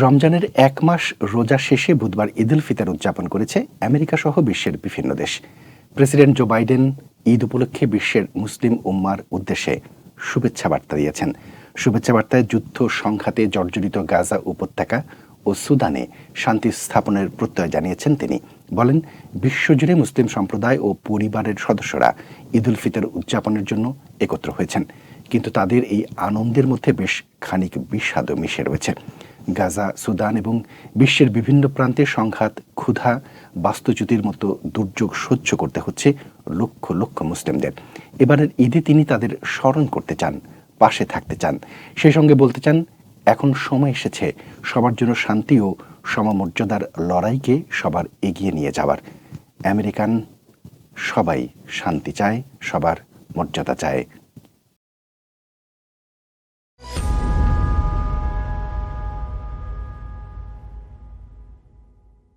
রমজানের এক মাস রোজা শেষে বুধবার ঈদ উল ফিতর উদযাপন করেছে আমেরিকা সহ বিশ্বের বিভিন্ন দেশ। প্রেসিডেন্ট জো বাইডেন ঈদ উপলক্ষে বিশ্বের মুসলিম উম্মার উদ্দেশ্যে শুভেচ্ছা বার্তা দিয়েছেন। শুভেচ্ছা বার্তায় যুদ্ধ সংঘাতে জর্জরিত গাজা উপত্যকা ও সুদানে শান্তি স্থাপনের প্রত্যয় জানিয়েছেন তিনি। বলেন, বিশ্বজুড়ে মুসলিম সম্প্রদায় ও পরিবারের সদস্যরা ঈদ উল ফিতর উদযাপনের জন্য একত্র হয়েছেন। কিন্তু তাদের এই আনন্দের মধ্যে বেশ খানিক বিষাদও মিশে রয়েছে। গাজা, সুদান এবং বিশ্বের বিভিন্ন প্রান্তে সংঘাত, ক্ষুধা, বাস্তুচ্যুতির মতো দুর্যোগ সহ্য করতে হচ্ছে লক্ষ লক্ষ মুসলিমদের। এবারের ঈদে তিনি তাদের স্মরণ করতে চান, পাশে থাকতে চান। সেই সঙ্গে বলতে চান, এখন সময় এসেছে, সবার জন্য শান্তি ও সমমর্যাদার লড়াইকে সবার এগিয়ে নিয়ে যাওয়ার। আমেরিকান সবাই শান্তি চায়, সবার মর্যাদা চায়।